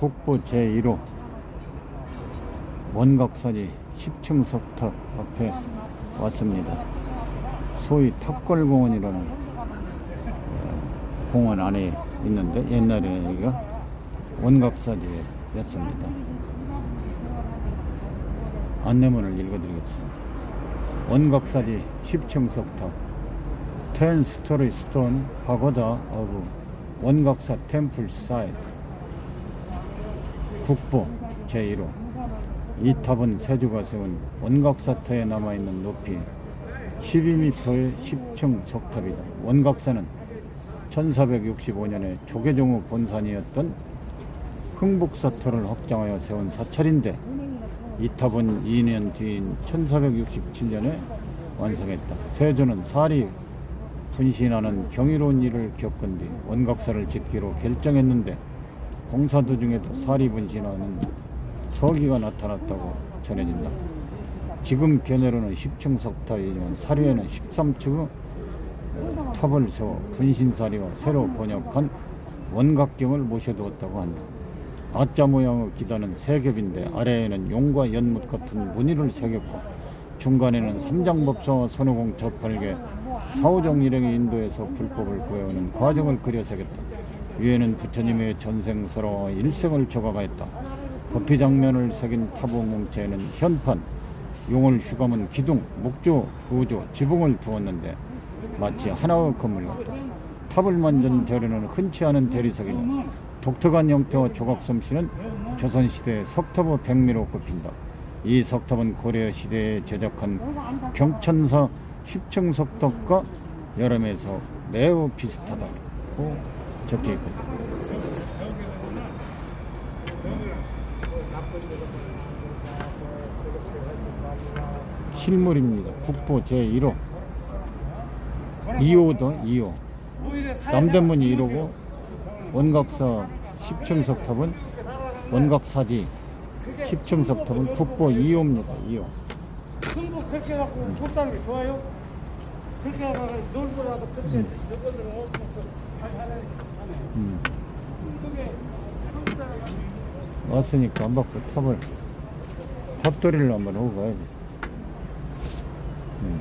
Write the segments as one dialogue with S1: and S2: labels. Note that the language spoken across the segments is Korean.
S1: 국보 제1호 원각사지 10층 석탑 앞에 왔습니다. 소위 탑골공원이라는 어, 공원 안에 있는데 옛날에 여기가 원각사지였습니다. 안내문을 읽어드리겠습니다. 원각사지 10층 석탑 10 스토리 스톤 파고다 오브 원각사 템플 사이트 국보 제1호 이 탑은 세주가 세운 원각사터에 남아있는 높이 12m의 10층 석탑이다. 원각사는 1465년에 조계종의 본산이었던 흥북사터를 확장하여 세운 사찰인데 이 탑은 2년 뒤인 1467년에 완성했다. 세조는 사리 분신하는 경이로운 일을 겪은 뒤 원각사를 짓기로 결정했는데 공사 도중에도 사리 분신하는 서기가 나타났다고 전해진다. 지금 견해로는 10층 석탑이지만 사료에는 13층의 탑을 세워 분신사리와 새로 번역한 원각경을 모셔두었다고 한다. 아자 모양의 기단은 세 겹인데 아래에는 용과 연못 같은 무늬를 새겼고 중간에는 삼장법사와 손오공 저팔계 사오정 일행의 인도에서 불법을 구해오는 과정을 그려 새겼다. 위에는 부처님의 전생설화와 일생을 조각하였다. 도피 장면을 새긴 타보 뭉체에는 현판, 용을 휘감은 기둥, 목조, 구조, 지붕을 두었는데 마치 하나의 건물 같다. 탑을 만든 대리는 흔치 않은 대리석이며 독특한 형태와 조각 솜씨는 조선시대의 석탑의 백미로 꼽힌다. 이 석탑은 고려 시대에 제작한 경천사 10층 석탑과 여름에서 매우 비슷하다고 적혀 있거든. 실물입니다. 국보 제1호 2호도 2호 남대문이 1호고 원각사 10층 석탑은 원각사지 10층 석탑은 국보 2호입니다. 2호
S2: 흥국 그렇게 해갖고 못다는 게 좋아요? 그렇게 하다가 놀고라도 그렇게 여건들은 없어서 하나님
S1: 음.
S2: 그게 한국 사람
S1: 왔으니까 안 받고 탑을 탑돌이를 한번 하고 가야지 음.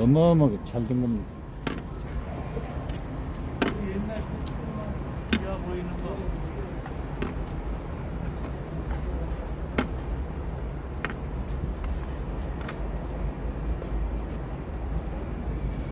S1: 어마어마하게 잘 된 겁니다